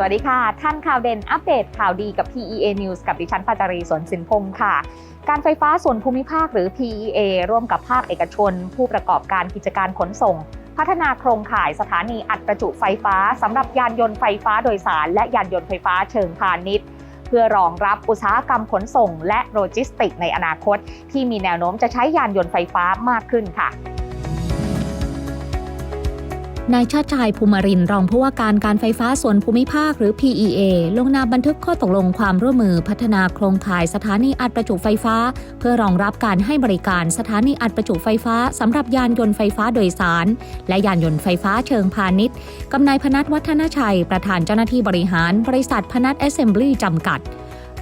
สวัสดีค่ะ ท่านข่าวเด่นอัปเดตข่าวดีกับ PEA News กับดิฉันปาจารีสวนสินพงศ์ค่ะ การไฟฟ้าส่วนภูมิภาคหรือ PEA ร่วมกับภาคเอกชน ผู้ประกอบการกิจการขนส่ง พัฒนาโครงข่ายสถานีอัดประจุไฟฟ้าสำหรับยานยนต์ไฟฟ้าโดยสาร และยานยนต์ไฟฟ้าเชิงพาณิชย์เพื่อรองรับอุตสาหกรรมขนส่ง และโลจิสติกส์ในอนาคต ที่มีแนวโน้มจะใช้ยานยนต์ไฟฟ้ามากขึ้นค่ะ นายชาติชายภูมิรินรองผู้ว่าการการไฟฟ้าส่วนภูมิภาคหรือ PEA ลงนามบันทึกข้อตกลงความร่วมมือพัฒนาโครงข่ายสถานีอัดประจุไฟฟ้า เพื่อรองรับการให้บริการสถานีอัดประจุไฟฟ้าสำหรับยานยนต์ไฟฟ้าโดยสาร และยานยนต์ไฟฟ้าเชิงพาณิชย์กับนายพนัทวัฒนชัย ประธานเจ้าหน้าที่บริหาร บริษัทพนัท Assembly จำกัด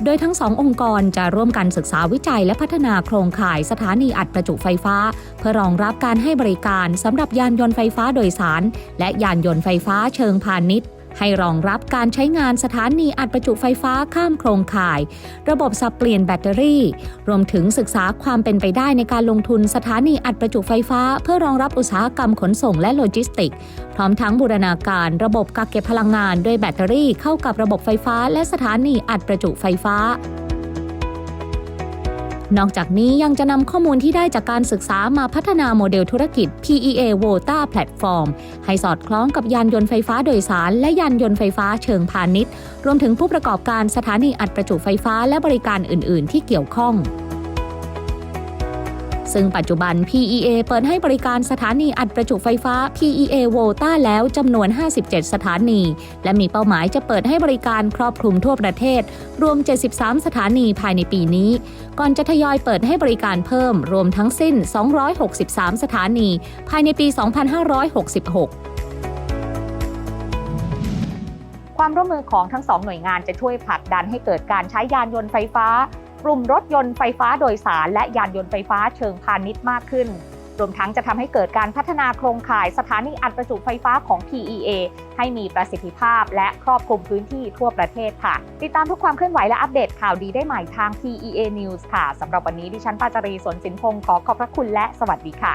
โดยทั้งสององค์กรจะร่วมกันศึกษาวิจัยและพัฒนาโครงข่ายสถานีอัดประจุไฟฟ้า เพื่อรองรับการให้บริการสำหรับยานยนต์ไฟฟ้าโดยสาร และยานยนต์ไฟฟ้าเชิงพาณิชย์ ให้รองรับการใช้งานสถานีอัดประจุไฟฟ้าข้ามโครงข่าย ระบบสับเปลี่ยนแบตเตอรี่ รวมถึงศึกษาความเป็นไปได้ในการลงทุนสถานีอัดประจุไฟฟ้า เพื่อรองรับอุตสาหกรรมขนส่งและโลจิสติกส์พร้อมทั้งบูรณาการระบบกักเก็บพลังงานด้วยแบตเตอรี่เข้ากับระบบไฟฟ้า และสถานีอัดประจุไฟฟ้า นอกจากนี้ยังจะนำข้อมูลที่ได้จากการศึกษามาพัฒนาโมเดลธุรกิจ PEA VOTA Platform ให้สอดคล้องกับยานยนต์ไฟฟ้าโดยสาร และยานยนต์ไฟฟ้าเชิงพาณิชย์ รวมถึงผู้ประกอบการสถานีอัดประจุไฟฟ้าและบริการอื่น ๆ ที่เกี่ยวข้อง ซึ่งปัจจุบัน PEA เปิดให้บริการสถานีอัดประจุไฟฟ้า PEA VOTA แล้วจำนวน 57 สถานี และมีเป้าหมายจะเปิดให้บริการครอบคลุมทั่วประเทศ รวม 73 สถานีภายในปีนี้ ก่อนจะทยอยเปิดให้บริการเพิ่ม รวมทั้งสิ้น 263 สถานี ภายในปี 2566ความร่วมมือของทั้งสองหน่วยงานจะช่วยผลักดันให้เกิดการใช้ยานยนต์ไฟฟ้า กลุ่มรถยนต์ไฟฟ้าโดยสาร และยานยนต์ไฟฟ้าเชิงพาณิชย์มากขึ้น รวมทั้งจะทำให้เกิดการพัฒนาโครงข่ายสถานีอัดประจุไฟฟ้าของ PEA ให้มีประสิทธิภาพและครอบคลุมพื้นที่ทั่วประเทศค่ะ ติดตามทุกความเคลื่อนไหวและอัปเดตข่าวดีได้ใหม่ทาง PEA News ค่ะสำหรับวันนี้ดิฉันปาจารีสนสินพงศ์ขอขอบพระคุณและสวัสดีค่ะ